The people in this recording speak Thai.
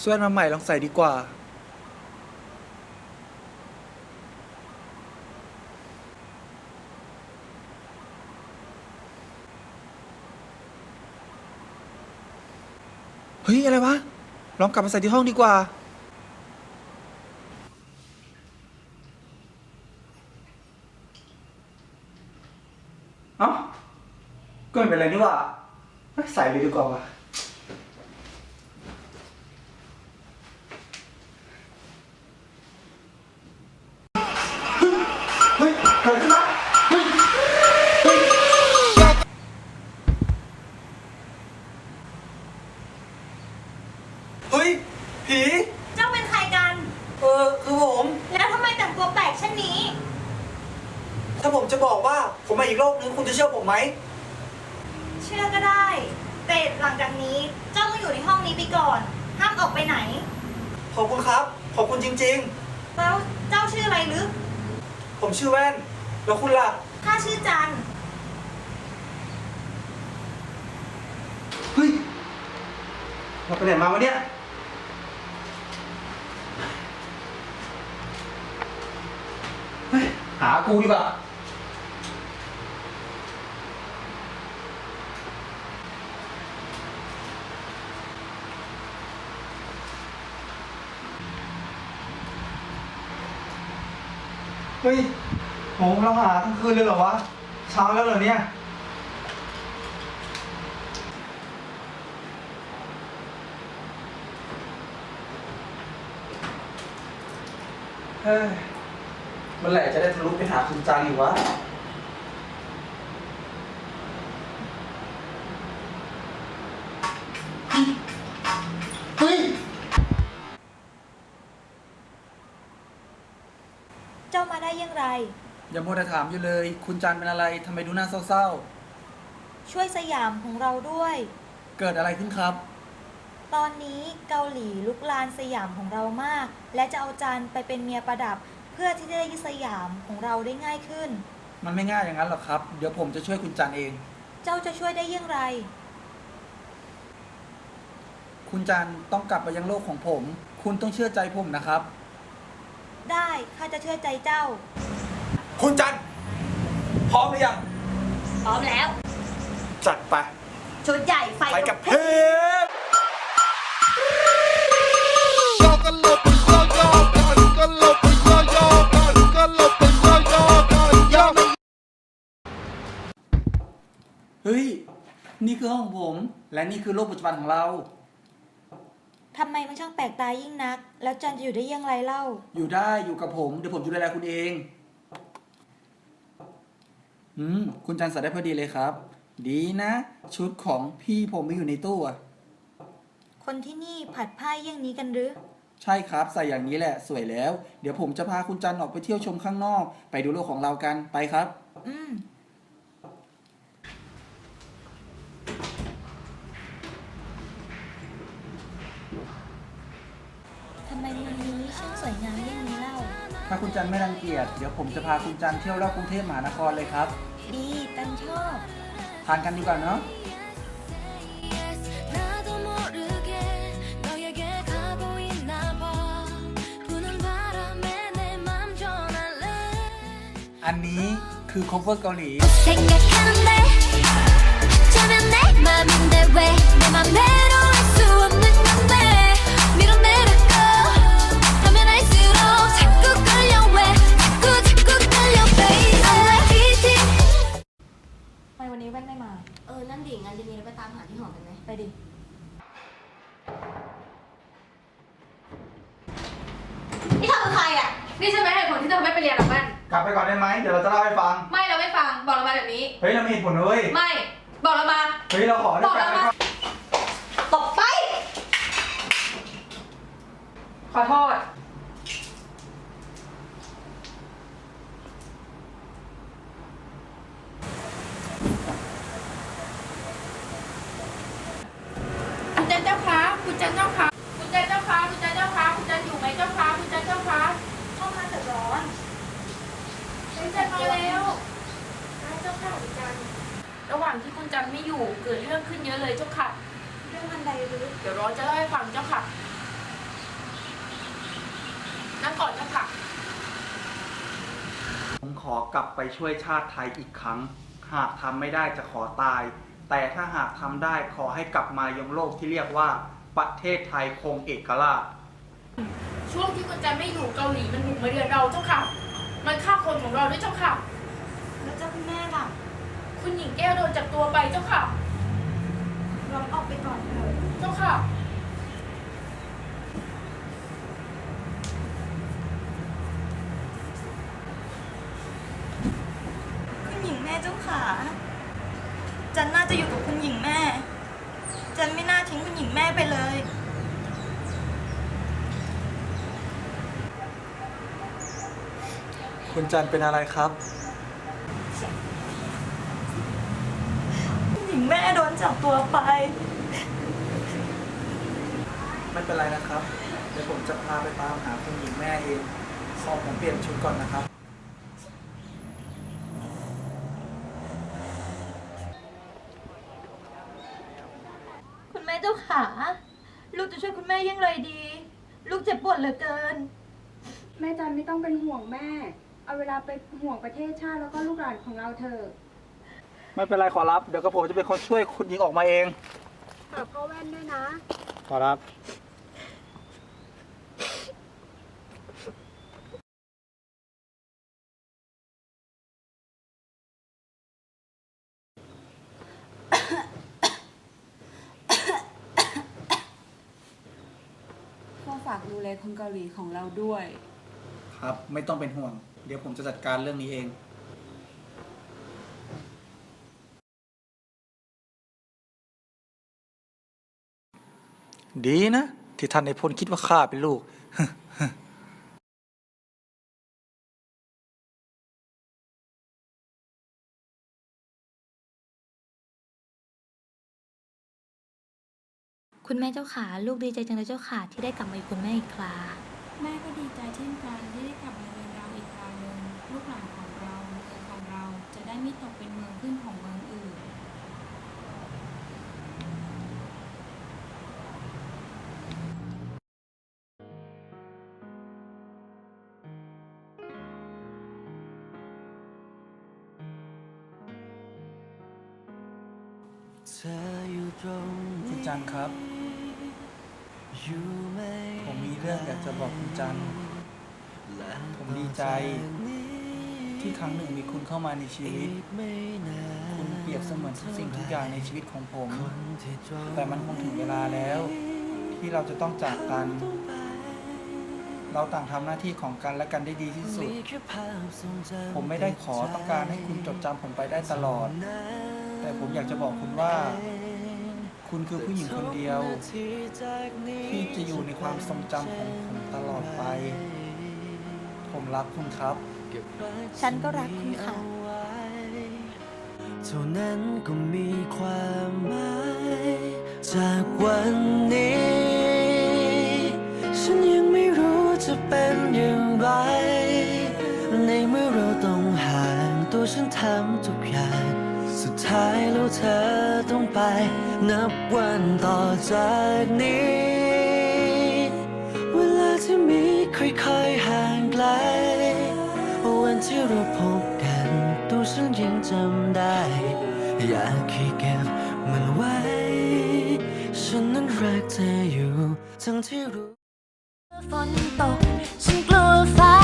ซื้ออันมาใหม่ลองใส่ดีกว่า เฮ้ย อะไรวะ ลองกลับมาใส่ที่ห้องดีกว่า เอ้าก็ไม่เป็นไรนี่หว่า ใส่เลยดีกว่าวะ ฮ้ยเกิดขึ้นมาเฮ้ยเฮ้ยเฮ้ยผี เจ้าเป็นใครกัน เออคือผม แล้วทำไมแต่งตัวแปลกเช่นนี้ ถ้าผมจะบอกว่าผมมาอีกโลกนึงคุณจะเชื่อผมไหม เชื่อก็ได้ แต่หลังจากนี้เจ้าต้องอยู่ในห้องนี้ไปก่อน ห้ามออกไปไหน ขอบคุณครับ ขอบคุณจริงแล้วเจ้าชื่ออะไรหรือ ผมชื่อแว่น แล้วคุณล่ะ ข้าชื่อจัน เฮ้ย เราไปไหนมาวะเนี่ย เฮ้ย หากูดีกว่า เฮ้ยโหเราหาทั้งคืนเลยเหรอวะ เช้าแล้วเหรอเนี่ย เฮ้ยเมื่อไหร่จะได้ทะลุไปหาคุณจันอีกวะ อยังไรอย่ามัวแต่ถามอยู่เลย คุณจันเป็นอะไรทำไมดูหน้าเศร้าช่วยสยามของเราด้วย ๆ เกิดอะไรขึ้นครับ ตอนนี้เกาหลีลุกลานสยามของเรามาก และจะเอาจันไปเป็นเมียประดับ เพื่อที่จะได้ยึดสยามของเราได้ง่ายขึ้น มันไม่ง่ายอย่างนั้นหรอกครับ เดี๋ยวผมจะช่วยคุณจันเอง เจ้าจะช่วยได้อยังไร คุณจันต้องกลับไปยังโลกของผม คุณต้องเชื่อใจผมนะครับ ได้ข้าจะเชื่อใจเจ้า คุณจันพร้อมหรือยังพร้อมแล้ว จัดไปชุดใหญ่ไฟไปกับลุเทพ yo que lo piso yo, que lo piso yo, que lo piso yo, yo me เฮ้ย นี่คือห้องผม และนี่คือโลกปัจจุบันของเรา ทำไมมันช่างแปลกตายิ่งนัก แล้วจันจะอยู่ได้อยังไรเล่า อยู่ได้อยู่กับผม เดี๋ยวผมจะดูแลคุณเอง อืม คุณจันใส่ได้พอดีเลยครับ ดีนะ ชุดของพี่ผมไม่อยู่ในตู้อะคนที่นี่ผัดผ้าเยี่ยงนี้กันหรือ ใช่ครับ ใส่อย่างนี้แหละสวยแล้ว เดี๋ยวผมจะพาคุณจันออกไปเที่ยวชมข้างนอก ไปดูโลกของเรากันไปครับ อืม ถ้าคุณจันไม่รังเกียจเดี๋ยวผมจะพาคุณจันเที่ยวรอบกรุงเทพมหานครเลยครับ ดีตันชอบ ทานกันดีกว่าเนาะ 나도 모르게 너에게 가고 있나 봐 부는 바람에 내 맘 전할래 อันนี้คือ cover เกาหลี 생각하는데 저면 내 맘인데 왜 내 맘대로 กลับไปก่อนได้ไหมเดี๋ยวเราจะเล่าให้ฟัง ไม่เราไม่ฟังบอกเรามาแบบนี้ เฮ้ยเรามีเหตุผลนะเว้ย ไม่ บอกเรามา เฮ้ยเราขอบอกเรามาตบไป ขอโทษ คุณจันเจ้าคะคุณจันเจ้าคะคุณจันเจ้าคะคุณจันเจ้าคะคุณจันอยู่ไหมเจ้าคะคุณจันเจ้าคะ เข้ามาเดือดร้อน คุณจันมาแล้วเจ้าค่ะคุณจันระหว่างที่คุณจันไม่ อยู่เกิดเรื่องขึ้นเยอะเลยเจ้าค่ะเรื่องอันใดหรือเดี๋ยวร้อนจะเล่าให้ฟังเจ้าค่ะขนั่งก่อนเจ้าค่ะ ผมขอกลับไปช่วยชาติไทยอีกครั้ง หากทำไม่ได้จะขอตาย แต่ถ้าหากทำได้ขอให้กลับมายังโลกที่เรียกว่าประเทศไทยคงเอกราช ช่วงที่คุณจันไม่อยู่เกาหลีมันบุกมาเยือนเราเจ้าค่ะ มันฆ่าคนของเราด้วยเจ้าค่ะ แล้วเจ้าคุณแม่ล่ะ คุณหญิงแก้วโดนจับตัวไปเจ้าค่ะ เราออกไปก่อนเถอะเจ้าค่ะ คุณหญิงแม่เจ้าขาจันน่าจะอยู่กับคุณหญิงแม่ จันไม่น่าทิ้งคุณหญิงแม่ไปเลย คุณจันเป็นอะไรครับ คุณหญิงแม่โดน จับตัวไป ไม่เป็นไรนะครับ เดี๋ยวผมจะพาไปตามหาคุณหญิงแม่เองขอผมเปลี่ยนชุดก่อนนะครับ คุณแม่เจ้าขา ลูกจะช่วยคุณแม่ยังไงดี ลูกเจ็บปวดเหลือเกิน แม่จันไม่ต้องเป็นห่วงแม่ เอาเวลาไปห่วงประเทศชาติแล้วก็ลูกหลานของเราเถอะ ไม่เป็นไรขอรับ เดี๋ยวกระผมจะเป็นคนช่วยคุณหญิงออกมาเอง ฝากพ่อแว่นด้วยนะ ขอรับพ่อฝากดูแลคนเกาหลีของเราด้วย ครับ ไม่ต้องเป็นห่วง เดี๋ยวผมจะจัดการเรื่องนี้เอง ดีนะ ที่ท่านในพลคิดว่าข้าเป็นลูกคุณแม่เจ้าขาลูกดีใจจังเลยเจ้าขาที่ได้กลับมาอยู่คุณแม่อีกครา แม่ก็ดีใจเช่นกันที่ได้กลับมาเยือนเราอีกครั้งหนึ่งลูกหลานของเราเมืองของเราจะได้ไม่ตกเป็นเมืองขึ้น คุณจันครับ ผมมีเรื่องอยากจะบอกคุณจัน ผมดีใจ ที่ครั้งหนึ่งมีคุณเข้ามาในชีวิต คุณเปรียบเสมือนทุกสิ่งทุกอย่างในชีวิตของผม แต่มันคงถึงเวลาแล้ว ที่เราจะต้องจากกัน เราต่างทำหน้าที่ของกันและกันได้ดีที่สุด ผมไม่ได้ขอต้องการให้คุณจดจำผมไปได้ตลอด แต่ผมอยากจะบอกคุณว่า คุณคือผู้หญิงคนเดียว ที่จะอยู่ในความทรงจำของผมตลอดไป ผมรักคุณครับ ฉันก็รักคุณค่ะเท่านั้นก็มีความหมายจากวันนี้ ฉันยังไม่รู้จะเป็นอย่างไร ในเมื่อเราต้องห่างตัวฉันทำทุกอย่างสุด ท้ายแล้วเธอต้องไป นับวันต่อจากนี้ เวลาที่มีค่อยๆห่างไกล วันที่เราพบกันตัวฉันยังจำได้ อยากให้เก็บมันไว้ ฉันนั้นรักเธออยู่ ทั้งที่รู้ฝนตกฉันกลัวฟ้า